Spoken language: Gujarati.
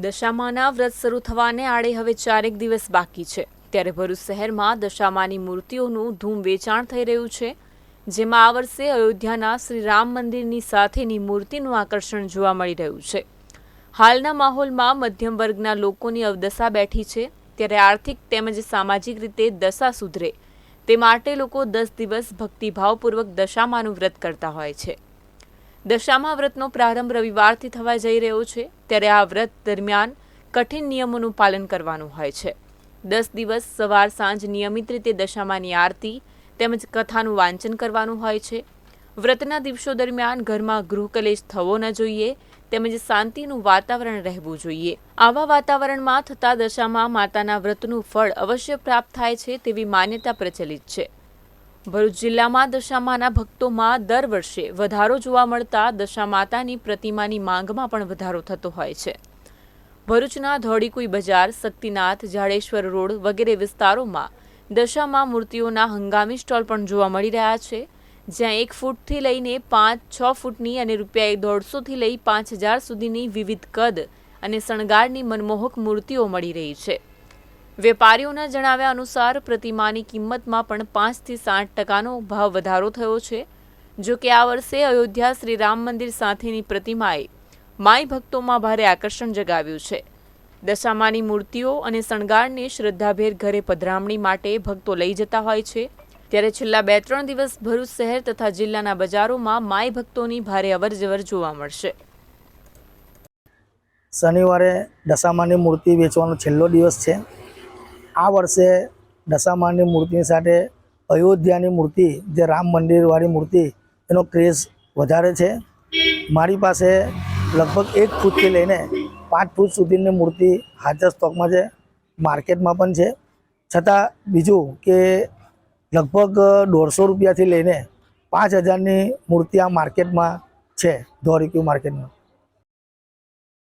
દશામાના વ્રત શરૂ થવાને આડે હવે ચારેક દિવસ બાકી છે. ત્યારે ભરૂચ શહેરમાં દશામાની મૂર્તિઓનું ધૂમ વેચાણ થઈ રહ્યું છે. જેમાં આ વર્ષે અયોધ્યાના શ્રી રામ મંદિરની સાથેની મૂર્તિનું આકર્ષણ જોવા મળી રહ્યું છે. હાલના માહોલમાં મધ્યમ વર્ગના લોકોની અવદશા બેઠી છે. ત્યારે આર્થિક તેમજ સામાજિક રીતે દશા સુધરે. તે માટે લોકો દસ દિવસ ભક્તિભાવપૂર્વક દશામાનું વ્રત કરતા હોય છે. દશામા વ્રતનો પ્રારંભ રવિવારથી થવા જઈ રહ્યો છે, ત્યારે આ વ્રત દરમિયાન કઠિન નિયમોનું પાલન કરવાનું હોય છે. દસ દિવસ સવાર સાંજ નિયમિત રીતે દશામાની આરતી તેમજ કથાનું વાંચન કરવાનું હોય છે. વ્રતના દિવસો દરમિયાન ઘરમાં ગૃહકલેશ થવો ન જોઈએ, તેમજ શાંતિનું વાતાવરણ રહેવું જોઈએ. આવા વાતાવરણમાં થતા દશામાં માતાના વ્રતનું ફળ અવશ્ય પ્રાપ્ત થાય છે તેવી માન્યતા પ્રચલિત છે. ભરૂચ જિલ્લામાં દશામાના ભક્તોમાં દર વર્ષે વધારો જોવા મળતા દશામાતાની પ્રતિમાની માંગમાં પણ વધારો થતો હોય છે. ભરૂચના ધોળીકુઈ બજાર, શક્તિનાથ, જાડેશ્વર રોડ વગેરે વિસ્તારોમાં દશામાં મૂર્તિઓના હંગામી સ્ટોલ પણ જોવા મળી રહ્યા છે. જ્યાં એક ફૂટથી લઈને પાંચ, છ ફૂટની અને રૂપિયા દોઢસોથી લઈ પાંચ હજાર સુધીની વિવિધ કદ અને શણગારની મનમોહક મૂર્તિઓ મળી રહી છે. વેપારીઓના જણાવ્યા અનુસાર પ્રતિમાની કિંમતમાં પણ પાંચથી સાઠ ટકાનો ભાવ વધારો થયો છે. જો કે આ વર્ષે અયોધ્યા શ્રી રામ મંદિર સાથેની પ્રતિમાએ માઈ ભક્તોમાં ભારે આકર્ષણ જગાવ્યું છે. દશામાની મૂર્તિઓ અને શણગારને શ્રદ્ધાભેર ઘરે પધરામણી માટે ભક્તો લઈ જતા હોય છે. ત્યારે છેલ્લા બે ત્રણ દિવસ ભરૂચ શહેર તથા જિલ્લાના બજારોમાં માઈ ભક્તોની ભારે અવરજવર જોવા મળશે. શનિવારે દશામાની મૂર્તિ વેચવાનો છેલ્લો દિવસ છે. આ વર્ષે દશામાની મૂર્તિની સાથે અયોધ્યાની મૂર્તિ, જે રામ મંદિરવાળી મૂર્તિ, એનો ક્રેઝ વધારે છે. મારી પાસે લગભગ એક ફૂટથી લઈને પાંચ ફૂટ સુધીની મૂર્તિ હાજર સ્ટોકમાં છે, માર્કેટમાં પણ છે. છતાં બીજું કે લગભગ દોઢસો રૂપિયાથી લઈને પાંચ હજારની મૂર્તિ આ માર્કેટમાં છે, ધોરીક્યુ માર્કેટમાં.